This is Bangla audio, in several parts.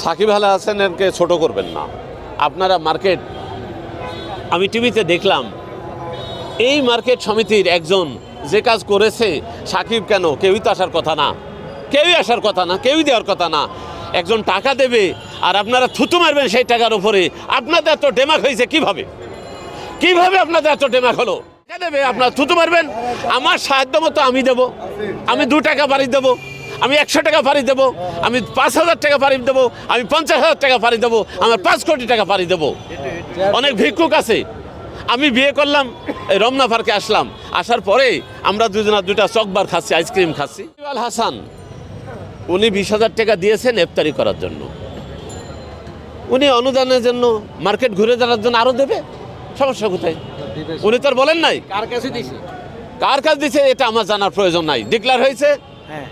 সাকিব আল হাসানকে ছোট করবেন না। আপনারা মার্কেট, আমি টিভিতে দেখলাম, এই মার্কেট সমিতির একজন যে কাজ করেছে, সাকিব কেন? কেউই তো আসার কথা না। কেউই আসার কথা না, কেউই দেওয়ার কথা না। একজন টাকা দেবে আর আপনারা থুতু মারবেন সেই টাকার উপরে। আপনাদের এত ডেমাক হয়েছে কীভাবে? কীভাবে আপনাদের এত ডেমাক হলো? দেবে, আপনার থুতু মারবেন। আমার সাহায্য মতো আমি দেব। আমি দু টাকা বাড়ি দেবো। আমি একশো টাকা পাড়ি দেবো আমি পাঁচ হাজার টাকা পাড়ি দেবো আমি পঞ্চাশ হাজার টাকা পাড়ি দেবো আমার পাঁচ কোটি টাকা পাড়ি দেবো। অনেক ভিক্ষুক আছে। আমি বিয়ে করলাম এই রমনা পার্কে আসলাম। আসার পরে আমরা দুজনা দুটা চকবার খাচ্ছি আইসক্রিম খাচ্ছি। আল হাসান উনি বিশ হাজার টাকা দিয়েছেন ইফতারি করার জন্য। উনি অনুদানের জন্য মার্কেট ঘুরে যাওয়ার জন্য আরও দেবে? সমস্যা কোথায়? উনি তো আর বলেন নাই। কার কাছে দিছি? কার কাজ দিছে এটা আমার জানার প্রয়োজন নাই। ডিক্লার হয়েছে। হ্যাঁ।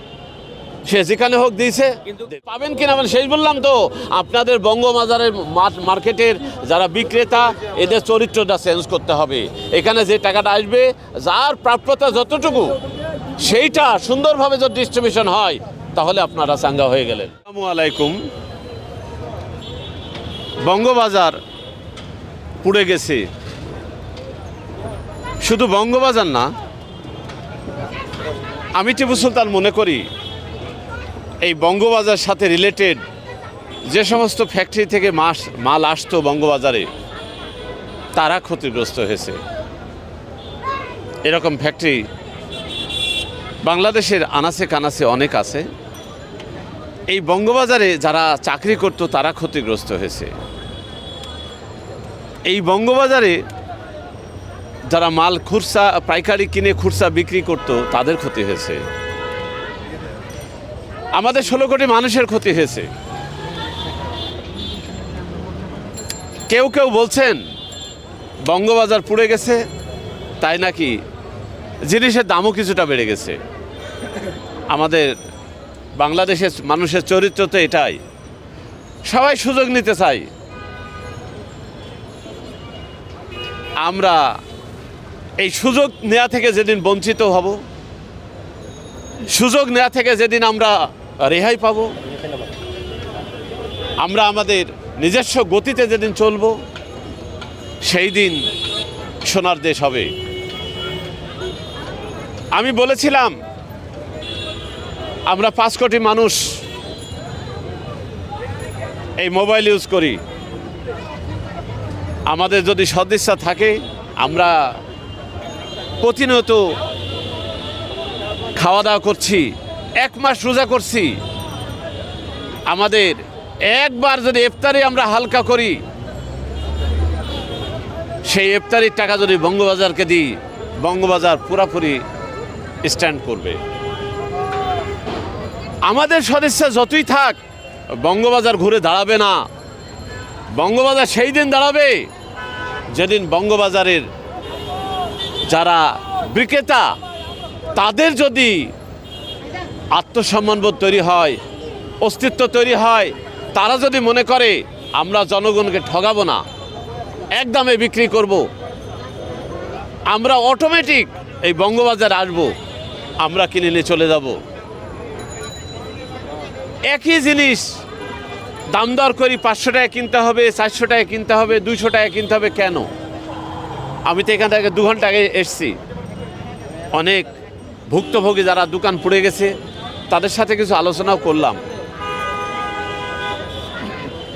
সে যেখানে হোক দিয়েছে। কিন্তু- পাবেন কিনা মানে শেষ বললাম তো। আপনাদের বঙ্গবাজারের মার- মার্কেটের যারা বিক্রেতা এদের চরিত্রটা চেঞ্জ করতে হবে। এখানে যে টাকাটা আসবে যার প্রাপ্যতা যতটুকু সেইটা সুন্দরভাবে যদি ডিস্ট্রিবিউশন হয় তাহলে আপনারা চাঙ্গা হয়ে গেলেন। আসসালামু আলাইকুম। বঙ্গবাজার পুড়ে গেছে। শুধু বঙ্গবাজার না আমি টিপু সুলতান মনে করি এই বঙ্গবাজার সাথে রিলেটেড যে সমস্ত ফ্যাক্টরি থেকে মাস, মাল আসতো বঙ্গবাজারে, তারা ক্ষতিগ্রস্ত হয়েছে। এরকম ফ্যাক্টরি বাংলাদেশের আনাচে কানাচে অনেক আছে। এই বঙ্গবাজারে যারা চাকরি করত, তারা ক্ষতিগ্রস্ত হয়েছে। এই বঙ্গবাজারে যারা মাল খুরসা, পাইকারি কিনে খুরসা বিক্রি করত, তাদের ক্ষতি হয়েছে। আমাদের ষোলো কোটি মানুষের ক্ষতি হয়েছে। কেউ কেউ বলছেন, বঙ্গবাজার পুড়ে গেছে, তাই নাকি জিনিসের দামও কিছুটা বেড়ে গেছে। আমাদের বাংলাদেশের মানুষের চরিত্র তো এটাই। সবাই সুযোগ নিতে চাই। আমরা এই সুযোগ নেওয়া থেকে যেদিন বঞ্চিত হব, সুযোগ নেওয়া থেকে যেদিন আমরা রেহাই পাব। আমরা আমাদের নিজস্ব গতিতে যেদিন চলব, সেই দিন সোনার দেশ হবে। আমি বলেছিলাম, আমরা পাঁচ কোটি মানুষ এই মোবাইল ইউজ করি। আমাদের যদি সদিচ্ছা থাকে, আমরা প্রতিনিয়ত খাওয়া দাওয়া করছি। এক মাস রোজা করছি। আমাদের একবার যদি ইফতারি আমরা হালকা করি, সেই ইফতারির টাকা যদি বঙ্গবাজারকে দিই, বঙ্গবাজার পুরাপুরি স্ট্যান্ড করবে। আমাদের সদস্য যতই থাক, বঙ্গবাজার ঘুরে দাঁড়াবে না। বঙ্গবাজার সেই দিন দাঁড়াবে যেদিন বঙ্গবাজারের যারা বিক্রেতা, তাদের যদি আত্মসম্মানবোধ তৈরি হয়, অস্তিত্ব তৈরি হয়। তারা যদি মনে করে, আমরা জনগণকে ঠগাবো না, একদমে বিক্রি করব। আমরা অটোমেটিক এই বঙ্গবাজার আসব, আমরা কিনে নিয়ে চলে যাব। একই জিনিস, দাম দর করি পাঁচশো টাকা কিনতে হবে, চারশো টাকা কিনতে হবে, দুইশো টাকা কিনতে হবে, কেন? আমি তো এখান থেকে দু ঘণ্টা আগে এসছি। অনেক ভুক্তভোগী যারা দোকান পুড়ে গেছে তাদের সাথে কিছু আলোচনাও করলাম।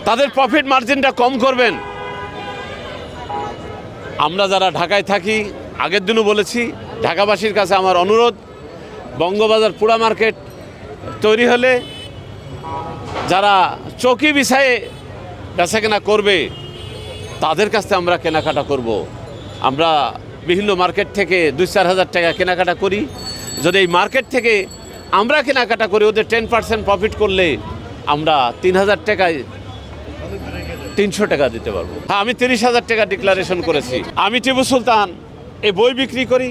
তাদের প্রফিট মার্জিনটা কম করবেন। আমরা যারা ঢাকায় থাকি, আগের দিনও বলেছি, ঢাকাবাসীর কাছে আমার অনুরোধ, বঙ্গবাজার পুরা মার্কেট তৈরি হলে যারা চৌকি বিষয়ে বেচাকেনা করবে, তাদের কাছ আমরা কেনাকাটা করব। আমরা বিভিন্ন মার্কেট থেকে দুই চার হাজার টাকা কেনাকাটা করি। যদি এই মার্কেট থেকে আমরা কেনাকাটা করি, ওদের টেন পার্সেন্ট প্রফিট করলে আমরা তিন হাজার টাকায় তিনশো টাকা দিতে পারব। হ্যাঁ আমি তিরিশ হাজার টাকা ডিক্লারেশন করেছি। আমি টিপু সুলতান, এই বই বিক্রি করি।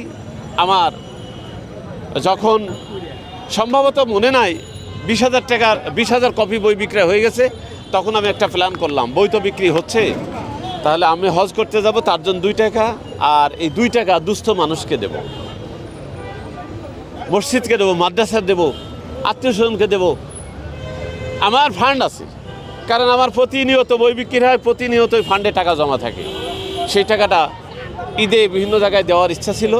আমার যখন সম্ভবত মনে নাই বিশ হাজার টাকার, বিশ হাজার কপি বই বিক্রি হয়ে গেছে, তখন আমি একটা প্ল্যান করলাম, বই তো বিক্রি হচ্ছে, তাহলে আমি হজ করতে যাব, তার জন্য দুই টাকা, আর এই দুই টাকা দুস্থ মানুষকে দেব। মসজিদকে দেবো মাদ্রাসার দেবো, আত্মীয় স্বজনকে দেবো। আমার ফান্ড আছে। কারণ আমার প্রতিনিয়ত বই বিক্রি হয়, প্রতিনিয়তই ফান্ডে টাকা জমা থাকে। সেই টাকাটা ঈদে বিভিন্ন জায়গায় দেওয়ার ইচ্ছা ছিল।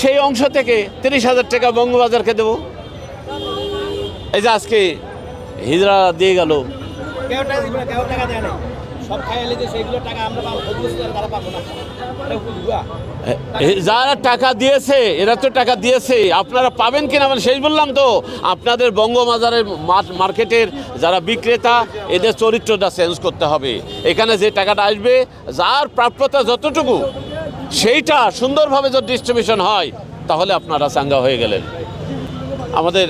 সেই অংশ থেকে তিরিশ হাজার টাকা বঙ্গবাজারকে দেবো। এই যে আজকে হিজড়া দিয়ে গেল। যারা টাকা দিয়েছে, এরা তো টাকা দিয়েছে। আপনারা পাবেন কিনা মানে সেই বললাম তো। আপনাদের বঙ্গবাজারের মার্কেটের যারা বিক্রেতা, এদের চরিত্রটা চেঞ্জ করতে হবে। এখানে যে টাকাটা আসবে, যার প্রাপ্যতা যতটুকু, সেইটা সুন্দরভাবে যদি ডিস্ট্রিবিউশন হয়, তাহলে আপনারা চাঙ্গা হয়ে গেলেন। আমাদের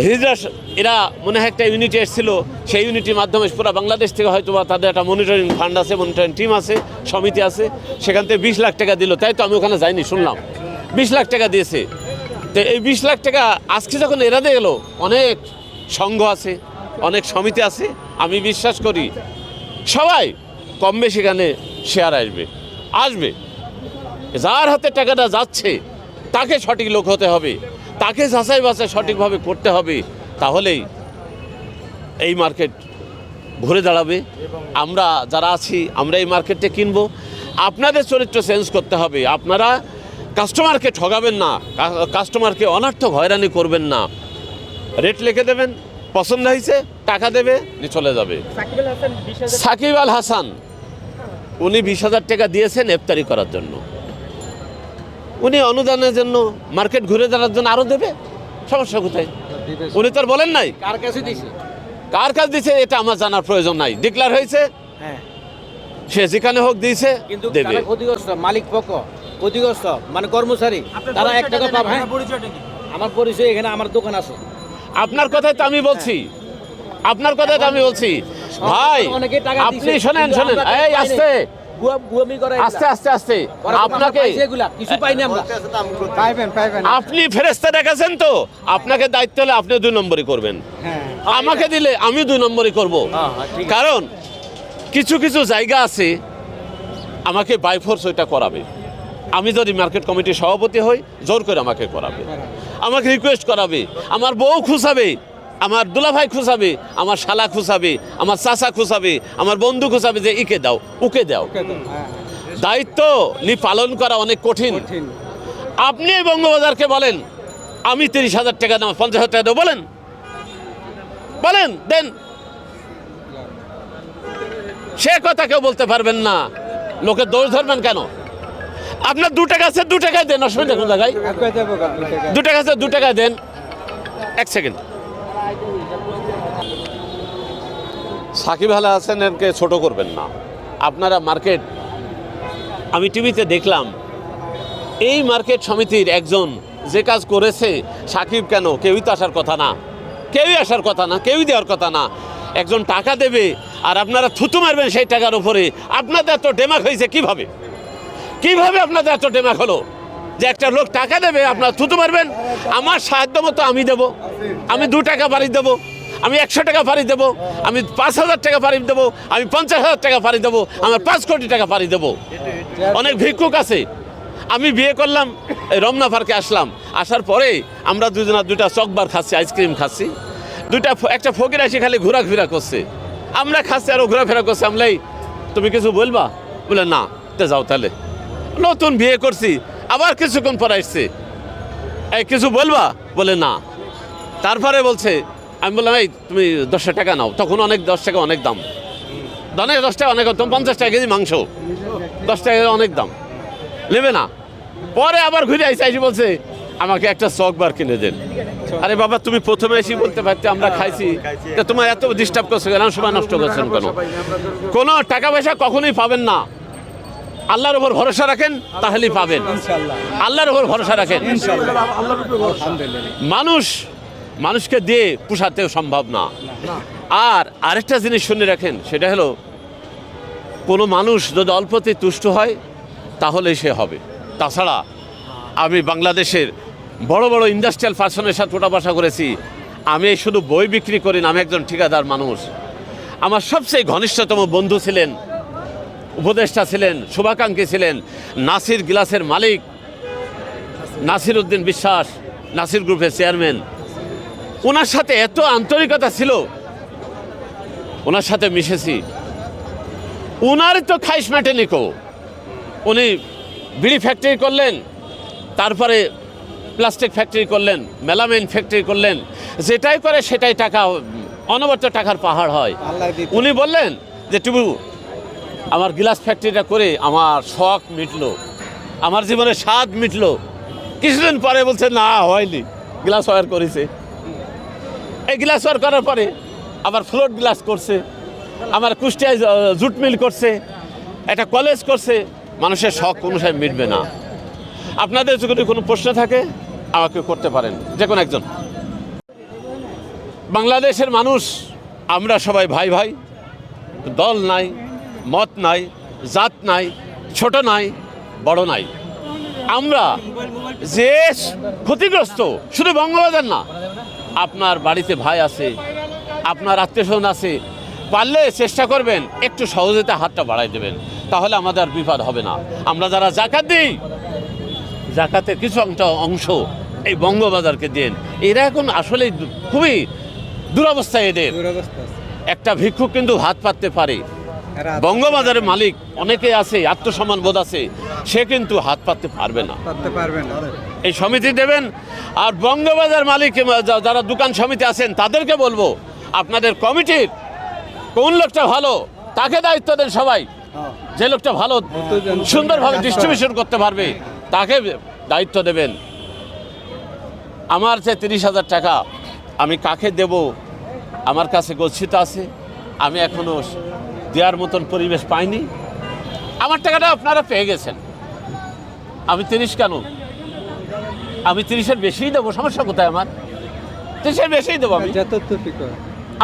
হিজরা এরা মনে হয় একটা ইউনিটি এসেছিল, সেই ইউনিটির মাধ্যমে পুরো বাংলাদেশ থেকে হয়তো বা তাদের একটা মনিটরিং ফান্ড আছে মনিটরিং টিম আছে, সমিতি আছে, সেখান থেকে বিশ লাখ টাকা দিল। তাই তো আমি ওখানে যাইনি, শুনলাম। বিশ লাখ টাকা দিয়েছে। তো এই বিশ লাখ টাকা আজকে যখন এরা দিয়ে গেলো, অনেক সংঘ আছে, অনেক সমিতি আছে, আমি বিশ্বাস করি সবাই কম বেশি এখানে শেয়ার আসবে। আসবে। যার হাতে টাকাটা যাচ্ছে, তাকে সঠিক লোক হতে হবে। তাকে যাচাই বাছাই সঠিকভাবে করতে হবে তাহলেই এই মার্কেট ঘুরে দাঁড়াবে। আমরা যারা আছি আমরা এই মার্কেটে কিনব। আপনাদের চরিত্র চেঞ্জ করতে হবে। আপনারা কাস্টমারকে ঠগাবেন না কাস্টমারকে অনার্থক হয়রানি করবেন না। রেট লিখে দেবেন পছন্দ হয়েছে টাকা দেবে চলে যাবে। সাকিব আল হাসান সাকিব আল হাসান উনি বিশ হাজার টাকা দিয়েছেন ইফতারি করার জন্য। উনি অনুদানের জন্য মার্কেট ঘুরে দাঁড়ার জন্য আরও দেবে? সমস্যা কোথায়? উনি তো আর বলেন নাই। কার কাছে দিছে? কার কাজ দিছে এটা আমার জানার প্রয়োজন নাই। ডিক্লার হয়েছে। হ্যাঁ। সে যেখানে হোক দিয়েছে কিন্তু দেবে। ক্ষতিগ্রস্ত মালিক পক্ষ ক্ষতিগ্রস্ত মানে কর্মচারী তারা এক টাকা পাবে। হ্যাঁ আমার পরিচয় এখানে আমার দোকান আছে। আপনার কথাই তো আমি বলছি। আপনার কথাই তো আমি বলছি। ভাই আপনি শোনেন শোনেন। এই। আস্তে। আস্তে আস্তে আস্তে। আপনাকে আপনাকে কিছু পাইনি আমরা। পাইবেন পাইবেন। আপনি ফেরেস্তা দেখাছেন তো? আপনাকে দায়িত্ব হলে আপনি দুই নম্বরই করবেন। হ্যাঁ। আমাকে দিলে আমি দুই নম্বরই করব। হ্যাঁ, হ্যাঁ। কারণ কিছু কিছু জায়গা আছে আমাকে বাইফোর্স ওইটা করাবে। আমি যদি মার্কেট কমিটির সভাপতি হই জোর করে আমাকে করাবে। আমাকে রিকোয়েস্ট করাবে। আমার বউ খুঁচাবে আমার দুলাভাই খুঁচাবে আমার শালা খুঁচাবে আমার চাচা খুঁচাবে আমার বন্ধু খুঁচাবে যে ইকে দাও উকে দাও। হ্যাঁ দায়িত্ব নি পালন করা অনেক কঠিন। আপনি এই বঙ্গবাজারকে বলেন আমি তিরিশ হাজার টাকা দাম পঞ্চাশ হাজার টাকা দেবো বলেন। বলেন দেন। সে কথা কেউ বলতে পারবেন না। লোকে দোষ ধরবেন কেন? আপনার দু টাকা আছে দু টাকায় দেন অসুবিধা কোন জায়গায়। দু টাকা আছে দু টাকায় দেন। এক সেকেন্ড। সাকিব আল হাসানকে ছোট করবেন না। আপনারা মার্কেট, আমি টিভিতে দেখলাম, এই মার্কেট সমিতির একজন যে কাজ করেছে, সাকিব কেন? কেউই তো আসার কথা না। কেউই আসার কথা না, কেউই দেওয়ার কথা না। একজন টাকা দেবে আর আপনারা থুতু মারবেন সেই টাকার উপরে। আপনাদের এত ডেমাক হয়েছে কীভাবে? কীভাবে আপনাদের এত ডেমাক হলো? যে একটা লোক টাকা দেবে, আপনার থুতু মারবেন। আমার সাহায্য মতো আমি দেব। আমি দু টাকা বাড়ি দেবো। আমি একশো টাকা পাড়ি দেবো। আমি পাঁচ হাজার টাকা পাড়ি দেবো। আমি পঞ্চাশ হাজার টাকা পাড়ি দেবো। আমার পাঁচ কোটি টাকা পাড়ি দেবো। অনেক ভিক্ষুক আছে। আমি বিয়ে করলাম রমনা পার্কে আসলাম। আসার পরে আমরা দুজনা দুটা চকবার খাচ্ছি, আইসক্রিম খাচ্ছি। দুটা একটা ফকির এসে খালি ঘোরাফেরা করছে। আমরা খাচ্ছি আরও ঘোরাফেরা করছি। আমলাই তুমি কিছু বলবা? বলে, না, তে যাও তাহলে। নতুন বিয়ে করছি। আবার কিছুক্ষণ পরে আসছে। এই কিছু বলবা? বলে না। তারপরে বলছে, আমি বললাম, এই, তুমি দশটা টাকা নাও। তখন অনেক দশ টাকা অনেক দাম। অনেক দশ টাকা অনেক দাম পঞ্চাশ টাকা কেজি মাংস। দশ টাকা অনেক দাম। নেবে না। পরে আবার ঘুরে আইসে এসে বলছে, আমাকে একটা চক বার কিনে দেন। আরে বাবা, তুমি প্রথমে এসে বলতে পারতে, আমরা খাইছি। তোমার এত ডিস্টার্ব করছ কেন? সময় নষ্ট করছেন কেন? কোনো টাকা পয়সা কখনোই পাবেন না। আল্লাহর উপর ভরসা রাখেন তাহলেই পাবেন। আল্লাহর উপর ভরসা রাখেন। মানুষ মানুষকে দিয়ে পোষাতেও সম্ভব না। আর আরেকটা জিনিস শুনে রাখেন সেটা হলো কোনো মানুষ যদি অল্পতে তুষ্ট হয় তাহলে সে হবে। তাছাড়া আমি বাংলাদেশের বড় বড় ইন্ডাস্ট্রিয়াল পার্সনের সাথে ওটা বসা করেছি। আমি শুধু বই বিক্রি করি না আমি একজন ঠিকাদার মানুষ। আমার সবচেয়ে ঘনিষ্ঠতম বন্ধু ছিলেন উপদেষ্টা ছিলেন শুভাকাঙ্ক্ষী ছিলেন নাসির গ্লাসের মালিক নাসির উদ্দিন বিশ্বাস নাসির গ্রুপের চেয়ারম্যান। ওনার সাথে এত আন্তরিকতা ছিল ওনার সাথে মিশেছি। উনার তো খাইশ মেটেনি কো উনি বিড়ি ফ্যাক্টরি করলেন তারপরে প্লাস্টিক ফ্যাক্টরি করলেন মেলামাইন ফ্যাক্টরি করলেন। যেটাই করে সেটাই টাকা অনবরত টাকার পাহাড় হয়। উনি বললেন যে টুবু আমার গ্লাস ফ্যাক্টরিটা করে আমার শখ মিটলো। আমার জীবনে স্বাদ মিটলো। কিছুদিন পরে বলছে, না, হয়নি। গ্লাস ওয়ার করেছে। এই গ্লাস ওয়ার করার পরে আবার ফ্লোট গ্লাস করছে। আমার কুষ্টিয়ায় জুট মিল করছে। একটা কলেজ করছে। মানুষের শখ কোনো অনুসারে মিটবে না। আপনাদের যদি কোনো প্রশ্ন থাকে, আমাকে করতে পারেন। যে কোনো একজন। বাংলাদেশের মানুষ, আমরা সবাই ভাই ভাই দল নাই। মত নাই জাত নাই ছোট নাই বড় নাই। আমরা যে ক্ষতিগ্রস্ত শুধু বঙ্গবাজার না আপনার বাড়িতে ভাই আছে আপনার আত্মীয় স্বজন আছে পারলে চেষ্টা করবেন একটু সহজেতে হাতটা বাড়াই দেবেন তাহলে আমাদের বিপদ হবে না। আমরা যারা জাকাত দিই জাকাতের কিছু অংশ- অংশ এই বঙ্গবাজারকে দেন। এরা এখন আসলে খুবই দুরবস্থায় এদের। একটা ভিক্ষুক কিন্তু হাত পাততে পারে। বঙ্গবাজারের মালিক অনেকে আছে আত্মসম্মান বোধ আছে সে কিন্তু হাত পাততে পারবে না। পারবে না। এই সমিতি দেবেন আর বঙ্গবাজার মালিক যারা দোকান সমিতি আছেন তাদেরকে বলব আপনাদের কমিটির কোন লোকটা ভালো তাকে দায়িত্ব দেন সবাই। যে লোকটা ভালো সুন্দরভাবে ডিস্ট্রিবিউশন করতে পারবে তাকে দায়িত্ব দেবেন। আমার যে তিরিশ হাজার টাকা আমি কাকে দেব? আমার কাছে গচ্ছিত আছে আমি এখনও দেওয়ার মতন পরিবেশ পাইনি। আমার টাকাটা আপনারা পেয়ে গেছেন। আমি তিরিশ কেন? আমি তিরিশের বেশিই দেবো সমস্যা কোথায় আমার? তিরিশের বেশিই দেবো আমি। যত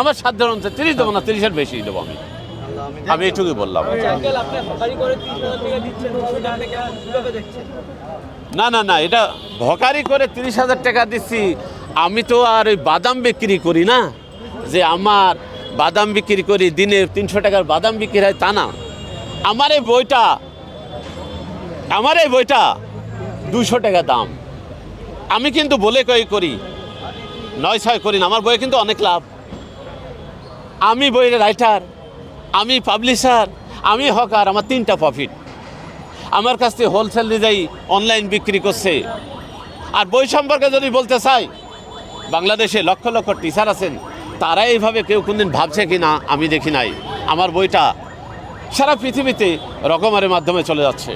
আমার সাধারণত তিরিশ দেবো না তিরিশের বেশিই দেবো আমি। আমি এটুকুই বললাম। না না না এটা ভকারি করে তিরিশ হাজার টাকা দিচ্ছি। আমি তো আর ওই বাদাম বিক্রি করি না। যে আমার বাদাম বিক্রি করি, দিনে তিনশো টাকার বাদাম বিক্রি হয়, তা না। আমার এই বইটা, আমার এই বইটা দুশো টাকা দাম। আমি কিন্তু বলে কই করি, নয় ছয় করি না, আমার বইয়ে কিন্তু অনেক লাভ। আমি বইয়ের রাইটার, আমি পাবলিশার, আমি হকার, আমার তিনটা প্রফিট আমার কাছ থেকে হোলসেল অনুযায়ী অনলাইন বিক্রি করছে। আর বই সম্পর্কে যদি বলতে চাই, বাংলাদেশে লক্ষ লক্ষ টিচার আছেন। তারা এইভাবে কেউ কোনদিন ভাবছে কি না আমি দেখি নাই। আমার বইটা সারা পৃথিবীতে রকমারের মাধ্যমে চলে যাচ্ছে।